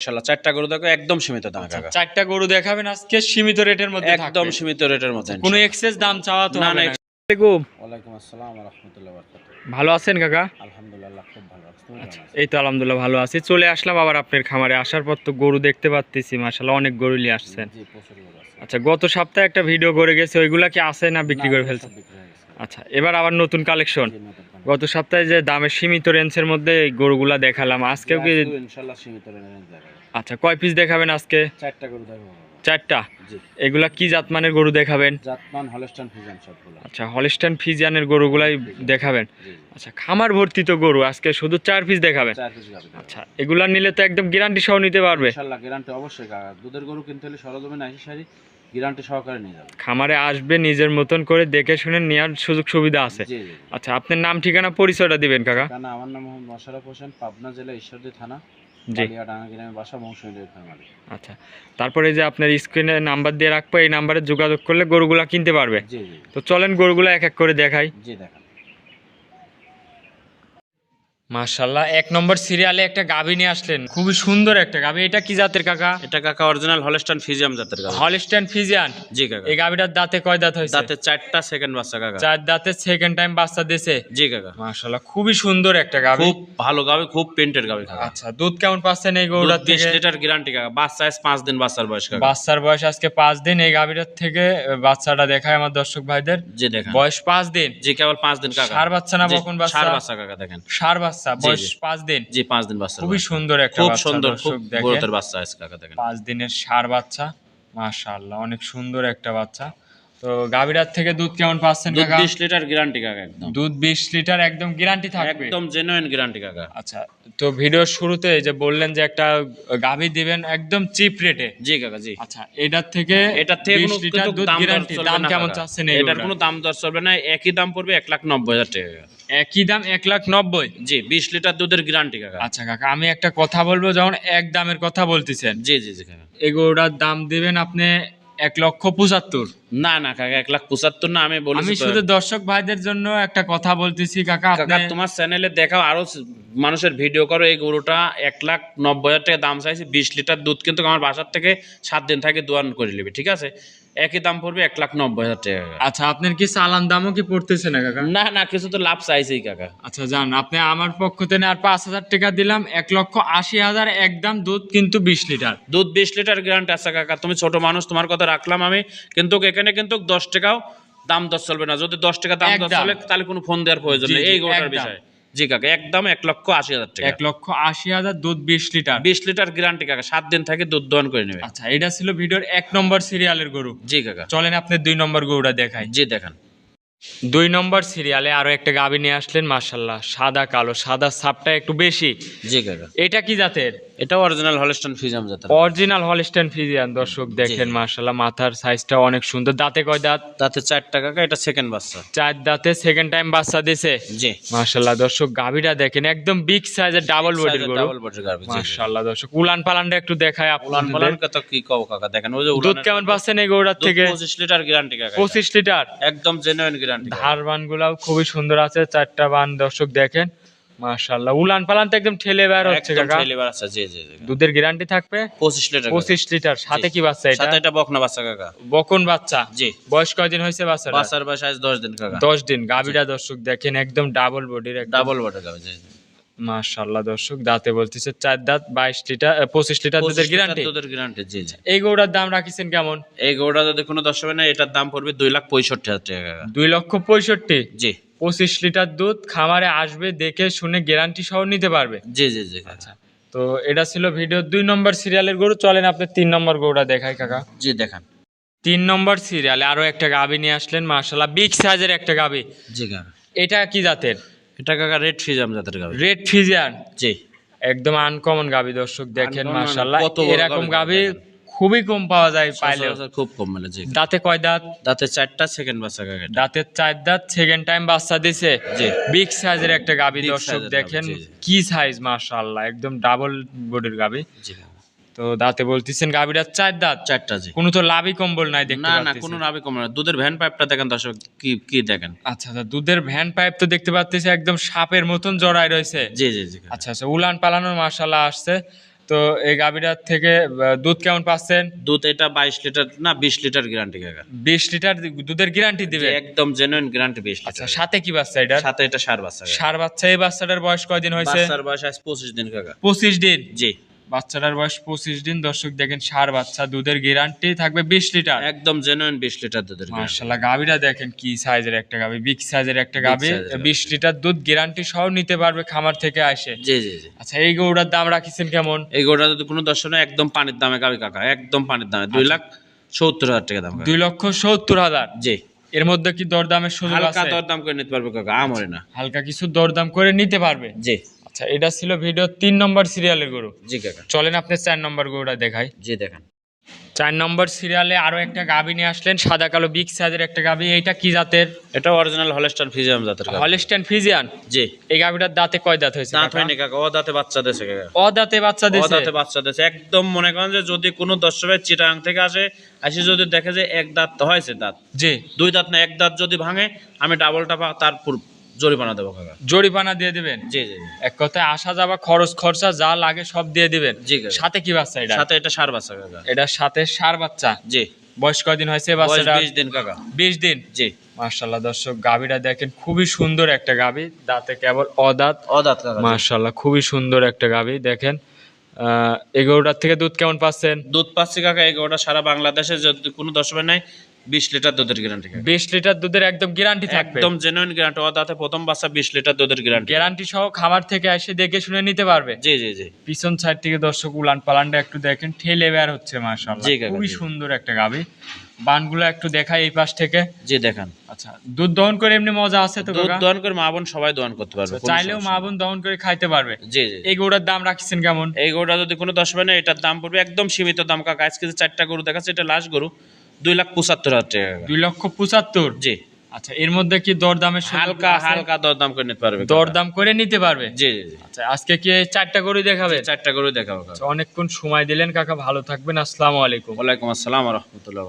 ইনশাল্লাহ চারটা গরু দেখো একদম সীমিত দামে কাকা। চারটা গরু দেখাবেন আজকে সীমিত রেটের মধ্যে একদম সীমিত রেটের মধ্যে কোনো এক্সেস দাম চাওয়া তো না, না, না? আলাইকুম। ওয়ালাইকুম আসসালাম রহমতুল্লাহ বরকাত ভালো আছেন কাকা? আলহামদুলিল্লাহ খুব ভালো আছি। তুমি কেমন আছো? এই তো আলহামদুলিল্লাহ ভালো আছি। চলে আসলাম আবার আপনার খামারে। আসার পর তো গরু দেখতে পাচ্ছি মাশাআল্লাহ অনেক গরু নিয়ে আসছেন। জি প্রচুর গরু আছে। আচ্ছা গত সপ্তাহে একটা ভিডিও করে গেছে ওইগুলা কি আছে না বিক্রি করে এগুলো আচ্ছা এবার আবার নতুন কালেকশন। গত সপ্তাহে যে দামের সীমিত রেঞ্জের মধ্যে গরুগুলা দেখালাম আজকেও কি সীমিত আচ্ছা কয় পিস দেখাবেন আজকে? চারটা গরু দেখাবো। চারটা? এগুলা কি জাতমানের গরু দেখাবেন? জাতমান হলস্টান ফিজান সবগুলো। আচ্ছা হলিস্টান ফিজিয়ানের গরুগুলাই দেখাবেন। আচ্ছা খামার ভর্তি তো গরু আজকে শুধু চার পিস দেখাবেন? চার পিস গাভী আচ্ছা এগুলা নিলে তো একদম গ্যারান্টি সহ নিতে পারবে। ইনশাল্লাহ গ্যারান্টি অবশ্যই দুধের গরু কিনতে হলে সরজমিন আইসি সারি। গ্যারান্টি সহকারে নিয়ে যাবে। খামারে আসবে নিজের মতন করে দেখে শুনে নেওয়ার সুযোগ সুবিধা আছে। আচ্ছা আপনার নাম ঠিকানা পরিচয়টা দিবেন কাকা। কারণ আমার নাম মোহাম্মদ মোশারফ হোসেন পাবনা জেলা ঈশ্বরদী থানা আচ্ছা তারপরে যে আপনার স্ক্রিনে নাম্বার দিয়ে রাখব এই নাম্বারে যোগাযোগ করলে গরুগুলা কিনতে পারবে। তো চলেন গরুগুলা এক এক করে দেখাই। জি দেখান। মাশাল্লাহ এক নম্বর সিরিয়ালে একটা গাভী নিয়ে আসলেন। খুবই সুন্দর একটা গাভী। এটা কি জাতের কাকা? এটা কাকা অরিজিনাল হলস্টান ফিজিয়াম জাতের গাভী। হলিস্টান ফিজিয়ান জি কাকা। এই গাভীটার দাঁতে কয় দাঁত হয়েছে? দাঁতে চারটা সেকেন্ড বাচ্চা কাকা। চার দাঁতে সেকেন্ড টাইম বাচ্চা দিয়েছে? জি কাকা। মাশাল্লাহ খুবই সুন্দর একটা গাভী। খুব ভালো গাভী খুব পেন্টের গাভী কাকা। আচ্ছা দুধ কেমন পাচ্ছেন এই গরুটার বিশ থেকে? লিটার গ্যারান্টি কাকা। বাচ্চা আজ পাঁচ দিন বাচ্চার বয়স কাকা। বাচ্চার বয়স আজকে পাঁচ দিন। এই গাভীটার থেকে বাচ্চাটা দেখায় আমার দর্শক ভাইদের। জি দেখেন। বয়স পাঁচ দিন। জি কেবল পাঁচ দিন কাকা। ষাঁড় বাচ্চা না বকন বাচ্চা? ষাঁড় বাচ্চা কাকা দেখেন। সার বাচ্চা জি, বয়স পাঁচ দিন। জি পাঁচ দিন বাচ্চা খুবই সুন্দর একটা খুব সুন্দর খুব দর্শক বাচ্চা আছে কাকা দেখেন পাঁচ দিনের সার বাচ্চা মাশাআল্লাহ অনেক সুন্দর একটা বাচ্চা। তো গাভীরার থেকে দুধ কেমন পাচ্ছেন দুধ কাকা? বিশ লিটার গ্যারান্টি কাকা একদম। দুধ বিশ লিটার একদম গ্যারান্টি থাকবে? একদম জেনুইন গ্যারান্টি কাকা। আচ্ছা তো ভিডিওর শুরুতে যে বললেন যে একটা গাভী দিবেন একদম চিপ রেটে জি কাকা জি। আচ্ছা এটার থেকে এটার থেকে কোনো লিটার দুধ দাম গ্যারান্টি দাম কেমন চাচ্ছেন এটার এটার কোনো দাম দর চলবে না একই দাম পড়বে এক লাখ নব্বই হাজার টাকা একই দাম এক লাখ নব্বই? জি বিশ লিটার দুধের গ্যারান্টি কাকা। আচ্ছা কাকা আমি একটা কথা বলব যখন এক দামের কথা বলতেছেন। জি জি জি কাকা। এগুলোটার দাম দিবেন আপনি এক লক্ষ পঁচাত্তর। না না কাকা এক লাখ পঁচাত্তর না আমি বলি আমি শুধু দর্শক ভাইদের জন্য একটা কথা বলতেছি কাকা কাকা তোমার চ্যানেলে দেখাও আরও মানুষের ভিডিও করো এই গরুটা এক লাখ নব্বই হাজার টাকা দাম চাইছে বিশ লিটার দুধ কিন্তু আমার বাসার থেকে সাত দিন থাকে দোয়ান করে নেবে ঠিক আছে? একই দাম পড়বে এক লাখ নব্বই হাজার টাকা আচ্ছা আপনার কি চালান দামও কি পড়তেছে না কাকা? না না কিছু তো লাভ চাইছেই কাকা। আচ্ছা যান আপনি আমার পক্ষ থেকে আর পাঁচ হাজার টাকা দিলাম এক লক্ষ আশি হাজার একদম দুধ কিন্তু বিশ লিটার। দুধ বিশ লিটার গ্যারান্টি আছে কাকা। তুমি ছোট মানুষ তোমার কথা রাখলাম আমি। কিন্তু এখানে কিন্তু দশ টাকাও দাম দর চলবে না। যদি দশ টাকা দাম একদম। চলে তাহলে কোনো ফোন দেওয়ার প্রয়োজন নেই। এই একদম। বিষয়। জি কাকা একদম এক লক্ষ আশি হাজার টাকা। এক লক্ষ আশি হাজার দুধ বিশ লিটার। বিশ লিটার গ্যারান্টি কাকা সাত দিন থেকে দুধ দোয়ান করে নেবে। আচ্ছা এটা ছিল ভিডিওর এক নম্বর সিরিয়ালের গরু। জি কাকা। চলেন আপনি দুই নম্বর গরুটা দেখাই। জি দেখান। দুই নম্বর সিরিয়ালে আরও একটা গাভী নিয়ে আসলেন মার্শাল্লাহ সাদা কালো। সাদা সাপটা একটু বেশি। জি কাকা। এটা কি জাতের? এটা অরিজিনাল হলস্টন ফিজাম জাতের। অরিজিনাল হলস্টেন ফিজিয়ান দর্শক দেখেন মার্শাল্লাহ মাথার সাইজটা অনেক সুন্দর। দাঁতে কয় দাঁত? তাতে চার টাকা এটা সেকেন্ড বাচ্চা। চার দাঁতে সেকেন্ড টাইম বাচ্চা দিছে। জি। মার্শাল্লাহ দর্শক গাভীটা দেখেন একদম বিগ সাইজের ডাবল বডির গরু। ডাবল বডির গার্বি মার্শাল্লাহ দর্শক উলান পালানটা একটু দেখায় উলান পালান কত কি কও কাকা? দেখেন ওই যে দুধ কেমন পাচ্ছেন এই গরুটার থেকে? 25 লিটার গ্যারান্টি কাকা এটা। পঁচিশ লিটার একদম জেনুইন ধার বান গুলাও খুবই সুন্দর আছে চারটা বান দর্শক দেখেন। মার্শাল্লাহ উলান পালান তো একদম ঠেলে বের হচ্ছে কাকা। ঠেলে ছেলেবার আছে জি জি। দুধের গ্যারান্টি থাকবে? 25 লিটার পঁচিশ লিটার সাথে কি বাচ্চা এটা? সাথে এটা বকনা বাচ্চা কাকা। বকন বাচ্চা? জি। বয়স কয়দিন হয়েছে বাচ্চা বাচ্চার বয়স আজ 10 দিন কাকা। দশ দিন গাভীটা দর্শক দেখেন একদম ডাবল বডির একদম। ডাবল বডির গার্বি জি জি। মাশাল্লাহ দর্শক দাঁতে বলতেছে চার দাঁত বাইশ লিটার পঁচিশ লিটার দুধের গ্যারান্টি দুধের গ্যারান্টি জি জি। এই গৌড়ার দাম রাখিছেন কেমন? এই গরুটা যদি কোনো দশ হবে না এটার দাম পড়বে দুই লাখ পঁয়ষট্টি হাজার টাকা। দুই লক্ষ পঁয়ষট্টি? জি। পঁচিশ লিটার দুধ খামারে আসবে দেখে শুনে গ্যারান্টি সহ নিতে পারবে? জি জি জি আচ্ছা তো এটা ছিল ভিডিও দুই নম্বর সিরিয়ালের গরু। চলেন আপনি তিন নম্বর গরুটা দেখাই কাকা। জি দেখান। তিন নম্বর সিরিয়ালে আরও একটা গাবি নিয়ে আসলেন মার্শাল্লাহ বিগ সাইজের একটা গাবি। জি এটা কি জাতের? এটা কাকা রেড ফিজাম জাতের গাবি। রেড ফিজিয়ান জি। একদম আনকমন গাবি দর্শক দেখেন কত এরকম গাভী গাবি খুবই কম পাওয়া যায় সচরাচর খুব কম মেলে জি। দাঁতে কয় দাঁত? দাঁতে চারটা সেকেন্ড বাচ্চা কাকা। দাঁতের চার দাঁত সেকেন্ড টাইম বাচ্চা দিছে। জি। বিগ সাইজের একটা গাবি দর্শক দেখেন গাভী। কি সাইজ মাশাআল্লাহ। একদম ডাবল বডির গাবি। জি। তো দাঁতে বলতেছেন গাবিটার চার দাঁত। চারটা জি কোনো তো লাভই কম্বল নাই দেখতে না না কোনো নাভি কম্বল না দুধের ভ্যান পাইপটা দেখেন দর্শক কি কি দেখেন? আচ্ছা আচ্ছা দুধের ভ্যান পাইপ তো দেখতে পাচ্ছি একদম সাপের মতন জড়ায় রয়েছে। জি জি জি আচ্ছা আচ্ছা উলান পালানোর মাশাআল্লাহ আসছে। তো এই গাভীটার থেকে দুধ কেমন পাচ্ছেন? দুধ এটা বাইশ লিটার না বিশ লিটার গ্যারান্টি কাকা বিশ লিটার দুধের গ্যারান্টি দিবে একদম জেনুইন গ্যারান্টি বিশ আচ্ছা সাথে কি বাচ্চা এটা সাথে এটা সার বাচ্চা। সার বাচ্চা এই বাচ্চাটার বয়স কয়দিন হয়েছে? বাচ্চার বয়স আজ পঁচিশ দিন কাকা পঁচিশ দিন? জি। বাচ্চাটার বয়স পঁচিশ দিন দর্শক দেখেন সার বাচ্চা দুধের গ্যারান্টি থাকবে বিশ লিটার। একদম জেনুইন বিশ লিটার দুধের। মার্শাল্লাহ গাভীটা দেখেন কি সাইজের একটা গাভী বিগ সাইজের একটা গাভী। বিশ লিটার দুধ গ্যারান্টি সহ নিতে পারবে খামার থেকে আসে। জি জি জি। আচ্ছা এই গরুটার দাম রাখিছেন কেমন? এই গোটা যদি কোনো দর্শন একদম পানির দামে গাবি কাকা একদম পানির দামে। দুই লাখ সত্তর হাজার টাকা দাম দুই লক্ষ সত্তর হাজার? জি। এর মধ্যে কি দরদামের সুযোগ হালকা আছে? দর দাম করে নিতে পারবে কাকা আমরে না। হালকা কিছু দরদাম করে নিতে পারবে? জি। আচ্ছা এটা ছিল ভিডিও তিন নম্বর সিরিয়ালের গরু। জি কাকা। চলেন আপনি চার নম্বর গরুটা দেখাই। জি দেখেন। চার নম্বর সিরিয়ালে আরও একটা গাভী নিয়ে আসলেন সাদা কালো বিগ সাইজের একটা গাভী। এইটা কি জাতের? এটা অরিজিনাল হলস্টার ফিজিয়াম জাতের কাকা হলিস্টান ফিজিয়ান জি। এই গাভীটার দাঁতে কয় দাঁত হয়েছে দাঁত? হয়নি কাকা ও দাঁতে বাচ্চা দেশে কাকা। ও দাঁতে বাচ্চা ও দিয়েছে? দাঁতে বাচ্চা দেশে একদম মনে করেন যে যদি কোনো দর্শকের চিটাং থেকে আসে আসি যদি দেখে যে এক দাঁত তো হয়েছে দাঁত। জি। দুই দাঁত না এক দাঁত যদি ভাঙে আমি ডাবল টাকা তার জরিমানা দেবো কাকা। জরিপানা দিয়ে দিবেন? জি জি। এক কথায় আসা যাওয়া খরচ খরচা যা লাগে সব দিয়ে দিবেন? জি সাথে কি বাচ্চা এটা? সাথে এটা সার বাচ্চা কাকা। এটার সাথে সার বাচ্চা? জি। বয়স কয়দিন হয়েছে বাচ্চাটা বিশ দিন কাকা। বিশ দিন? জি। মার্শাল্লাহ দর্শক গাভীটা দেখেন খুবই সুন্দর একটা গাভী। দাঁতে কেবল অদাঁত। ও দাঁত কাকা জি। মার্শাল্লাহ খুবই সুন্দর একটা গাভী দেখেন। আহ, এগারোটার থেকে দুধ কেমন পাচ্ছেন? দুধ পাচ্ছি কাকা এগারোটা সারা বাংলাদেশে যদি কোনো দর্শকের নাই বিশ লিটার দুধের গ্যারান্টি বিশ লিটার দুধের একদম গ্যারান্টি থাকবে। একদম জেনুইন গ্যারান্টি ও দাঁতে প্রথম বাচ্চা বিশ লিটার দুধের গ্যারান্টি গ্যারান্টি সহ খামার থেকে এসে দেখে শুনে নিতে পারবে। জি জি জি। পিছন সাইড থেকে দর্শক উলান পালানটা একটু দেখেন ঠেলে বের হচ্ছে কাকা, খুবই সুন্দর একটা গাভী। বানগুলো একটু দেখাই এই পাশ থেকে। জি দেখান। আচ্ছা দুধ দহন করে এমনি মজা আছে তো দুধ দহন করে মা বোন সবাই দহন করতে পারবে আচ্ছা, চাইলেও মা বোন দহন করে খাইতে পারবে। জি জি এই গরুটার দাম রাখছেন কেমন? এই গরুটা যদি কোনো দশ না এটার দাম পড়বে একদম সীমিত দাম কাকা। আজকে যে চারটা গরু দেখাচ্ছে এটা লাস্ট গরু। দুই লাখ পঁচাত্তর হাজার টাকা। দুই লক্ষ পঁচাত্তর? জি। আচ্ছা এর মধ্যে কি দরদামের হালকা হালকা দরদাম করে নিতে পারবে। দরদাম করে নিতে পারবে? জি আচ্ছা আজকে কি চারটা গরু দেখাবে? চারটা গরু দেখাবো। কাকা অনেকক্ষণ সময় দিলেন কাকা ভালো থাকবেন। আসসালামু আলাইকুম। ওয়ালাইকুম আসসালাম রহমতুল্লাহ